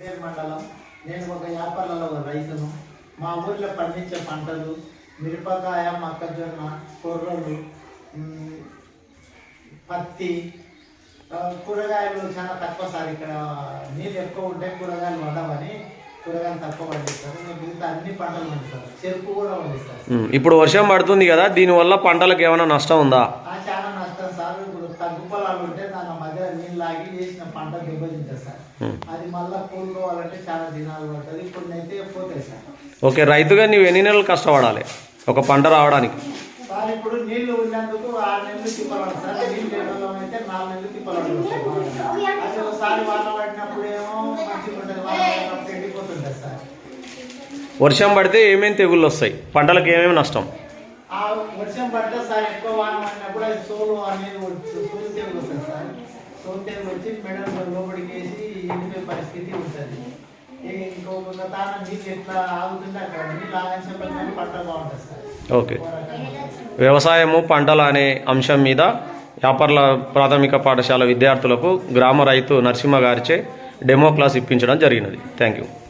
పేరు మండలం. నేను ఒక వ్యాపారంలో రైతును. మా ఊర్లో పండించే పంటలు మిరపకాయ మొక్కజొన్న కొర్రలు పత్తి కూరగాయలు చాలా తక్కువ సార్. ఇక్కడ నీళ్ళు ఎక్కువ ఉంటే కూరగాయలు వండవని కూరగాయలు తక్కువ పండిస్తారు. మిగతా అన్ని పంటలు పండిస్తారు చెరుకు కూడా పండిస్తారు ఇప్పుడు వర్షం పడుతుంది కదా దీనివల్ల పంటలకు ఏమైనా నష్టం ఉందా? సార్ ఇప్పుడు తగ్గు పొలాలు ఉంటే దాని మధ్య నీళ్ళు ఆగి చేసిన పంట దెబ్బతింటుంది సార్. అది మళ్ళీ కూలుకోవాలంటే చాలా దినాలు పడుతుంది. ఇప్పుడు అయితే పోతాయి సార్. ఓకే రైతుగా నీవు ఎన్ని నెలలు కష్టపడాలి ఒక పంట రావడానికి? సార్ ఇప్పుడు నీళ్ళు ఉన్నందుకు ఆరు నెలలు తిప్పలాడు సార్. నీళ్ళు లేని అయితే నాలుగు నెలలు తిప్పలాడు అది ఒకసారి వాన పడినప్పుడు ఏమో మంచిగా ఉంటుంది. వాన పడినప్పుడు ఎండిపోతుంటుంది సార్. వర్షం పడితే ఏమేమి తెగుళ్ళు వస్తాయి? పంటలకు ఏమేమి నష్టం? ఆ వర్షం పడితే సార్ ఎక్కువ వాన పడినప్పుడు అది సోలు అనేది వచ్చి- సోలు తెగులు వస్తుంది సార్. సోలు తెగులు వచ్చి మెడల్ లోపలికి వేసి వెళ్ళిపోయే పరిస్థితి ఉంటుంది. ఇక ఇంకొక తాన నీళ్ళు ఎట్లా ఆగుతుంటే అక్కడ నీళ్ళు ఆగించే పంట బాగుంటుంది సార్. ఓకే. వ్యవసాయము పంటలు అనే అంశం మీద వ్యాపారుల ప్రాథమిక పాఠశాల విద్యార్థులకు గ్రామ రైతు నరసింహ గారిచే డెమో క్లాస్ ఇప్పించడం జరిగినది. Thank you.